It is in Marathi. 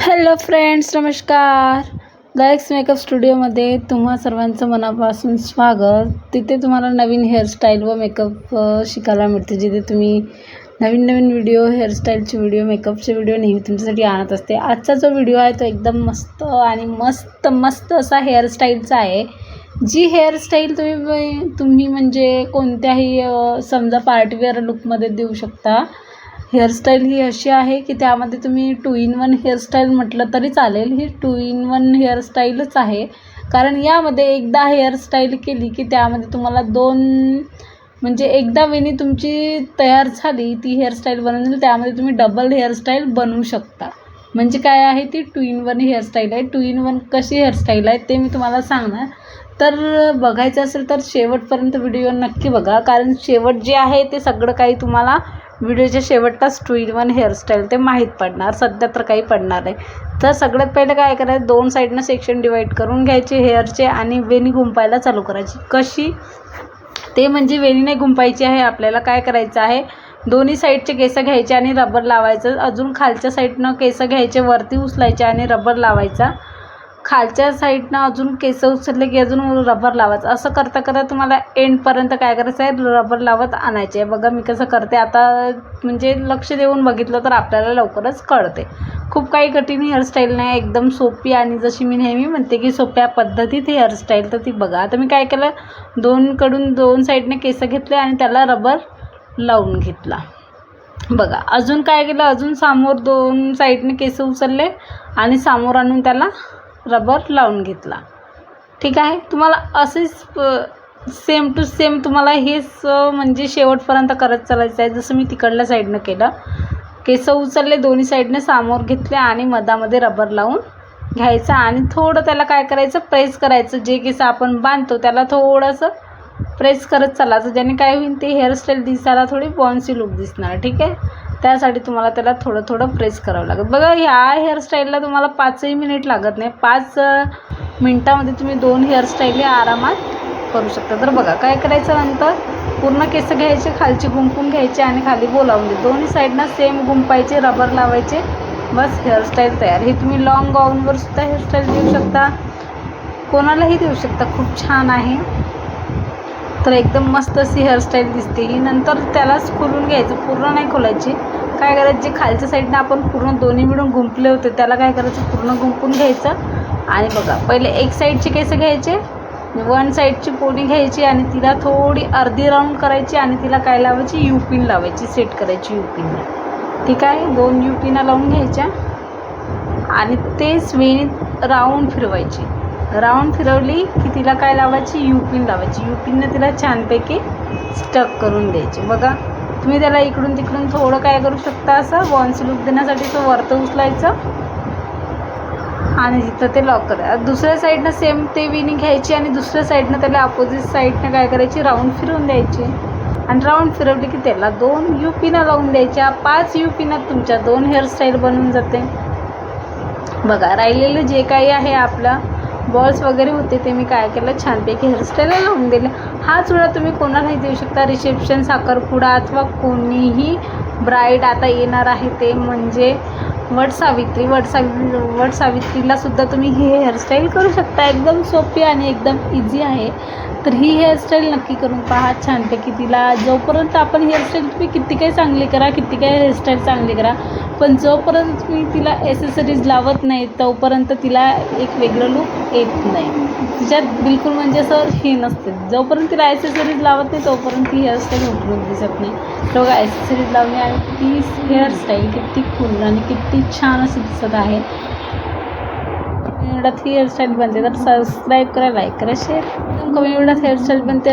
हॅलो फ्रेंड्स नमस्कार. गायक्स मेकअप स्टुडिओमध्ये तुम्हा सर्वांचं मनापासून स्वागत. तिथे तुम्हाला नवीन हेअरस्टाईल व मेकअप शिकायला मिळते. जिथे तुम्ही नवीन नवीन व्हिडिओ हेअरस्टाईलचे व्हिडिओ मेकअपचे व्हिडिओ नेहमी तुमच्यासाठी आणत असते. आजचा जो व्हिडिओ आहे तो एकदम मस्त आणि मस्त मस्त असा हेअरस्टाईलचा आहे. जी हेअरस्टाईल तुम्ही तुम्ही म्हणजे कोणत्याही समजा पार्टीवेअर लुकमध्ये देऊ शकता. हेअरस्टाईल ही अशी आहे की त्यामध्ये तुम्ही टू इन वन हेअरस्टाईल म्हटलं तरी चालेल. ही टू इन वन हेअरस्टाईलच आहे. कारण यामध्ये एकदा हेअरस्टाईल केली की त्यामध्ये तुम्हाला दोन म्हणजे एकदा वेणी तुमची तयार झाली ती हेअरस्टाईल बनवून झाली त्यामध्ये तुम्ही डबल हेअरस्टाईल बनवू शकता. म्हणजे काय आहे ती टू इन वन हेअरस्टाईल आहे. टू इन वन कशी हेअरस्टाईल आहे ते मी तुम्हाला सांगणार. तर बघायचं असेल तर शेवटपर्यंत व्हिडिओ नक्की बघा. कारण शेवट जे आहे ते सगळं काही तुम्हाला व्हिडिओच्या शेवटलाच टू इन वन हेअरस्टाईल ते माहीत पडणार सध्या तर काही पडणार नाही. तर सगळ्यात पहिलं काय करायचं दोन साईडनं सेक्शन डिवाईड करून घ्यायचे हेअरचे आणि वेणी गुंपायला चालू करायची. कशी? ते म्हणजे वेणी नाही गुंपायची आहे आपल्याला काय करायचं आहे? दोन्ही साईडचे केस घ्यायचे आणि रबर लावायचं. अजून खालच्या साईडनं केस घ्यायचे वरती उचलायचे आणि रबर लावायचा. खालच्या साईडनं अजून केस उचलले की अजून रबर लावायचं. असं करता करता तुम्हाला एंडपर्यंत काय करायचं आहे? रबर लावत आणायचे आहे. बघा मी कसं करते आता म्हणजे लक्ष देऊन बघितलं तर आपल्याला लवकरच कळते. खूप काही कठीण हेअरस्टाईल नाही एकदम सोपी आणि जशी मी नेहमी म्हणते की सोप्या पद्धतीत हेअरस्टाईल तर ती बघा. आता मी काय केलं? दोनकडून दोन साईडने केस घेतले आणि त्याला रबर लावून घेतला. बघा अजून काय केलं? अजून समोर दोन साईडने केस उचलले आणि समोर आणून त्याला रबर लावून घेतला. ठीक आहे? तुम्हाला असेच सेम टू सेम तुम्हाला हेच म्हणजे शेवटपर्यंत करत चालायचं आहे. जसं मी तिकडल्या साईडनं केलं. केस उचलले दोन्ही साईडने सामोर घेतले आणि मधामध्ये रबर लावून घ्यायचं आणि थोडं त्याला काय करायचं प्रेस करायचं. जे केस आपण बांधतो त्याला थोडंसं प्रेस करत चालायचं. ज्याने काय होईल ते हेअरस्टाईल दिसायला थोडी बॉन्सी लुक दिसणार. ठीक आहे? त्यासाठी तुम्हाला त्याला थोडं थोडं प्रेस करावं लागेल. बघा ह्या हेअरस्टाईलला तुम्हाला पाचही मिनिट लागत नाही. पाच मिनटामध्ये तुम्ही दोन हेअरस्टाईली आरामात करू शकता. तर बघा काय करायचं नंतर? पूर्ण केस घ्यायचे खालची गुंपून घ्यायचे आणि खाली बोलावून दे. दोन्ही साईडनं सेम गुंपायचे रबर लावायचे. बस हेअरस्टाईल तयार. हे तुम्ही लॉंग गाऊनवर सुद्धा हेअरस्टाईल देऊ शकता. कोणालाही देऊ शकता. खूप छान आहे. तर एकदम मस्त अशी हेअरस्टाईल दिसते. ही नंतर त्यालाच खोलून घ्यायचं. पूर्ण नाही खोलायची. काय करायचं? जे खालच्या साईडनं आपण पूर्ण दोन्ही मिळून गुंपले होते त्याला काय करायचं? पूर्ण गुंपून घ्यायचं. आणि बघा पहिले एक साईडचे केस घ्यायचे वन साईडची पोणी घ्यायची आणि तिला थोडी अर्धी राऊंड करायची आणि तिला काय लावायची? युपिन लावायची. सेट करायची यू ठीक आहे? दोन युपिना लावून घ्यायच्या. आणि तेच वेणीत राऊंड फिरवायची. राऊंड फिरवली की तिला काय लावायची? यू पिन लावायची. यू पिननं तिला छानपैकी स्टक करून द्यायची. बघा तुम्ही त्याला इकडून तिकडून थोडं काय करू शकता असं? बॉन्सी लुक देण्यासाठी तो वरतं उचलायचं आणि तिथं ते लॉक करा दुसऱ्या साईडनं सेम ते विनिंग घ्यायची आणि दुसऱ्या साईडनं त्याला अपोजिट साईडनं काय करायची? राऊंड फिरवून द्यायची. आणि राऊंड फिरवली की त्याला दोन यू पिनं लावून द्यायच्या. पाच यू पिनात तुमच्या दोन हेअरस्टाईल बनून जाते. बघा राहिलेलं जे काही आहे आपलं बॉल्स वगैरे होते ते मी काय केलं छानपैकी हेअरस्टाईलला लावून दिले. हा चुडा तुम्ही कोणालाही देऊ शकता. रिसेप्शन साखरपुडा अथवा कोणीही ब्राईड आता येणार आहे ते म्हणजे वटसावित्री वटसावि वट सुद्धा तुम्ही ही हेअरस्टाईल करू शकता. एकदम सोपी आणि एकदम इझी आहे. तर ही हेअरस्टाईल नक्की करून पहा. छानपैकी तिला जोपर्यंत आपण हेअरस्टाईल तुम्ही किती काही चांगली करा किती काही हेअरस्टाईल चांगली करा पण जोपर्यंत मी तिला एसेसरीज लावत नाही तोपर्यंत तिला एक वेगळं लुक येत नाही. तिच्यात बिलकुल म्हणजे असं हे नसते. जोपर्यंत तिला ॲसेसरीज लावत नाही तोपर्यंत ती हेअरस्टाईल उठून दिसत नाही. तो ॲसेसरीज लावणे आणि ती हेअरस्टाईल किती फुल आणि किती छान अशी दिसत आहे. कमी वेळात ही हेअरस्टाईल बनते. तर सबस्क्राईब करा लाईक करा शेअर कमी वेळात हेअरस्टाईल बनते.